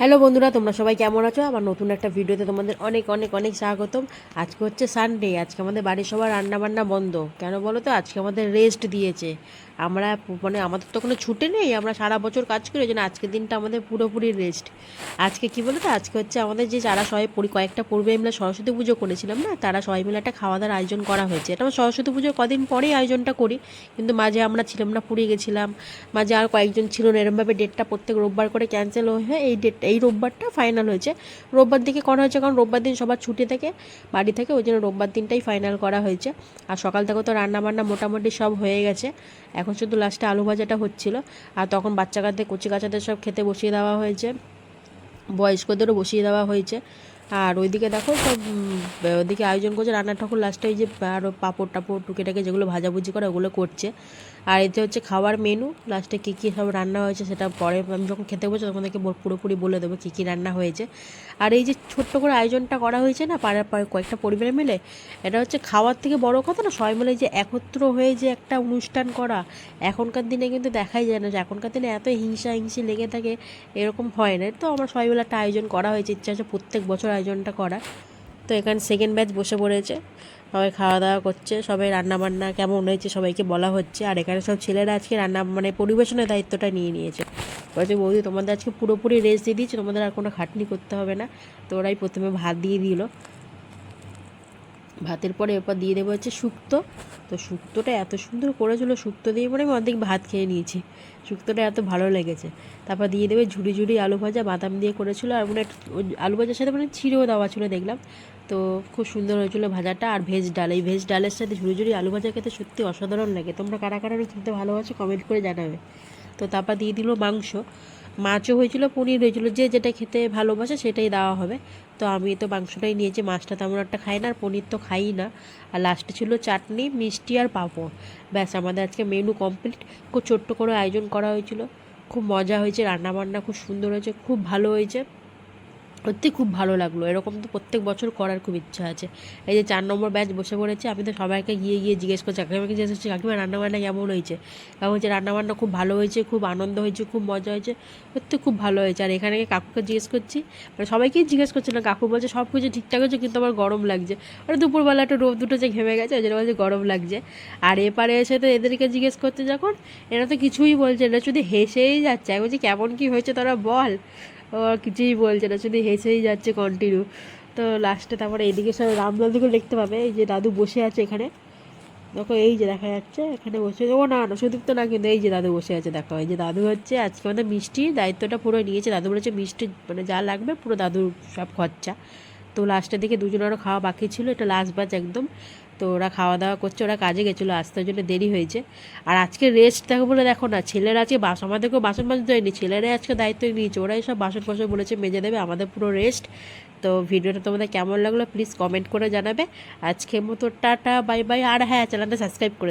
Hello বন্ধুরা, তোমরা সবাই কেমন আছো? আমার নতুন একটা ভিডিওতে তোমাদের অনেক অনেক অনেক স্বাগতম। আজকে হচ্ছে সানডে আজকে আমাদের বাড়ির সবার রান্না বান্না বন্ধ। কেন বলো তো? আজকে আমাদের রেস্ট দিয়েছে। আমরা মানে আমাদের তো কোনো ছুটি নেই, আমরা সারা বছর কাজ করি ওই জন্য আজকের দিনটা আমাদের পুরোপুরি রেস্ট আজকে কি বলো তো? আজকে হচ্ছে আমাদের যে যারা সবাই পরি কয়েকটা পূর্বে আমরা সরস্বতী পুজো করেছিলাম না, তারা সবাই মিলে একটা খাওয়া দাওয়ার আয়োজন করা হয়েছে। এটা আমরা সরস্বতী পুজোর কদিন পরেই আয়োজনটা করি, কিন্তু মাঝে আমরা ছিলাম না পুরী গেছিলাম। মাঝে আর কয়েকজন ছিল না এরমভাবে ডেটটা প্রত্যেক রোববার করে ক্যান্সেল হয়ে এই ডেট এই রোববারটা ফাইনাল হয়েছে। রোববার দিকে করা হয়েছে, কারণ রোববার দিন সবার ছুটি থাকে, বাড়ি থেকে, ওই জন্য রোববার দিনটাই ফাইনাল করা হয়েছে। আর সকাল থেকে তো রান্নাবান্না মোটামুটি সব হয়ে গেছে। এখন শুধু লাস্টে আলু ভাজাটা হচ্ছিল। আর তখন বাচ্চা কাচ্চাদের কচি কাচাদের সব খেতে বসিয়ে দেওয়া হয়েছে। বয়স্কদেরও বসিয়ে দেওয়া হয়েছে। আর ওইদিকে দেখো সব ওইদিকে আয়োজন করছে রান্নার ঠাকুর লাস্টে ওই যে আরও পাঁপড় টাপড় টুকেটাকে যেগুলো ভাজাভুজি করে ওগুলো করছে। আর এতে হচ্ছে খাওয়ার মেনু লাস্টে কী কী সব রান্না হয়েছে সেটা পরে আমি যখন খেতে বসে তখন থেকে পুরোপুরি বলে দেবো কী কী রান্না হয়েছে। আর এই যে ছোট্ট করে আয়োজনটা করা হয়েছে না পাড়ার পাড়ার কয়েকটা পরিবার মিলে, এটা হচ্ছে খাওয়ার থেকে বড় কথা না, সবাই মিলে যে একত্র হয়ে যে একটা অনুষ্ঠান করা, এখনকার দিনে কিন্তু দেখাই যায় না যে এখনকার দিনে এত হিংসা হিংসি লেগে থাকে, এরকম হয় না। তো আমার সবাই মিলে একটা আয়োজন করা হয়েছে, ইচ্ছা আছে প্রত্যেক বছর আয়োজনটা করা। তো এখানে সেকেন্ড ব্যাচ বসে পড়েছে, সবাই খাওয়া দাওয়া করছে, সবাই রান্না বান্না কেমন হয়েছে সবাইকে বলা হচ্ছে। আর এখানে সব ছেলেরা আজকে রান্না মানে পরিবেশনের দায়িত্বটা নিয়ে নিয়েছে। বলছে, বৌদি, তোমাদের আজকে পুরোপুরি রেস্ট দিয়ে দিয়েছে, তোমাদের আর কোনো খাটনি করতে হবে না। তো ওরাই প্রথমে ভাত দিয়ে দিল। ভাতের পরে এরপর দিয়ে দেবো হচ্ছে শুক্তো। তো শুক্তোটা এত সুন্দর করেছিল, শুক্তো দিয়ে পরে আমি অর্ধেক ভাত খেয়ে নিয়েছি। শুক্তোটা এত ভালো লেগেছে। তারপর দিয়ে দেবে ঝুড়ি ঝুড়ি আলু ভাজা, বাদাম দিয়ে করেছিল, আর মানে আলু ভাজার সাথে মানে ছিঁড়েও দেওয়া ছিল দেখলাম। তো খুব সুন্দর হয়েছিল ভাজাটা, আর ভেজ ডাল, এই ভেজ ডালের সাথে ঝুড়ি ঝুড়ি আলু ভাজা খেতে সত্যি অসাধারণ লাগে। তোমরা কারা কারা খেতে ভালোবাসো কমেন্ট করে জানাবে। তো তারপর দিয়ে দিল মাংস। মাছও হয়েছিল, পনির হয়েছিল, যে যেটা খেতে ভালোবাসে সেটাই দেওয়া হবে। তো আমি তো মাংসটাই নিয়েছি, মাছটা তেমন একটা খাই না আর পনির তো খাই না। আর লাস্টে ছিল চাটনি, মিষ্টি আর পাঁপড়। ব্যাস, আমাদের আজকে মেনু কমপ্লিট খুব ছোট্ট করে আয়োজন করা হয়েছিল। খুব মজা হয়েছে, রান্নাবান্না খুব সুন্দর হয়েছে, খুব ভালো হয়েছে। সত্যি খুব ভালো লাগল। এরকম তো প্রত্যেক বছর করার খুব ইচ্ছা আছে। এই যে চার নম্বর ব্যাচ বসে পড়েছে, আমি তো সবাইকে গিয়ে গিয়ে জিজ্ঞেস করছি, কাকিমাকে জিজ্ঞেস করছি, কাকিমা, রান্নাবান্না কেমন হয়েছে? কাকু হচ্ছে রান্নাবান্না খুব ভালো হয়েছে, খুব আনন্দ হয়েছে, খুব মজা হয়েছে সত্যি খুব ভালো হয়েছে। আর এখানে কাকুকে জিজ্ঞেস করছি মানে সবাইকেই জিজ্ঞেস করছি না, কাকু বলছে, সব কিছু ঠিকঠাক হয়েছে, কিন্তু আমার গরম লাগছে। আর দুপুরবেলা একটা রোদ দুটো যে ঘেমে গেছে, ওই জন্য বলছে, গরম লাগছে। আর এপারে এসে তো এদেরকে জিজ্ঞেস করতে যখন, এরা তো কিছুই বলছে না, শুধু হেসেই যাচ্ছে। আমি বলছি, কেমন কী হয়েছে তোরা বল? ও কিছুই বলছে না, শুধু হেসেই যাচ্ছে কন্টিনিউ তো লাস্টে তারপরে এদিকে সব রামদাদুকে দেখতে পাবে, এই যে দাদু বসে আছে এখানে। দেখো, এই যে দেখা যাচ্ছে, এখানে বসে ও না না তো না, কিন্তু এই যে দাদু বসে আছে, দেখো, এই যে দাদু হচ্ছে আজকে আমাদের মিষ্টির দায়িত্বটা পুরো নিয়েছে। দাদু বলেছে মিষ্টি মানে যা লাগবে পুরো দাদুর সব খরচা। তো লাস্টের দিকে দুজনেরও খাওয়া বাকি ছিল, এটা লাস্ট ব্যাচ একদম। তো ওরা খাওয়া দাওয়া করছে, ওরা কাজে গেছিল, আসতে জন্য দেরি হয়েছে। আর আজকে রেস্ট দেখো বলে দেখো না, ছেলেরা আজকে বাস, আমাদেরকেও বাসন মাজতে হয়নি, ছেলেরাই আজকে দায়িত্ব নিয়েছে, ওরাই সব বাসন ফাসন বলেছে, মেজে দেবে, আমাদের পুরো রেস্ট তো ভিডিওটা তোমাদের কেমন লাগল প্লিজ কমেন্ট করে জানাবে। আজকের মতো টাটা বাই বাই আর হ্যাঁ চ্যানেলটা সাবস্ক্রাইব করে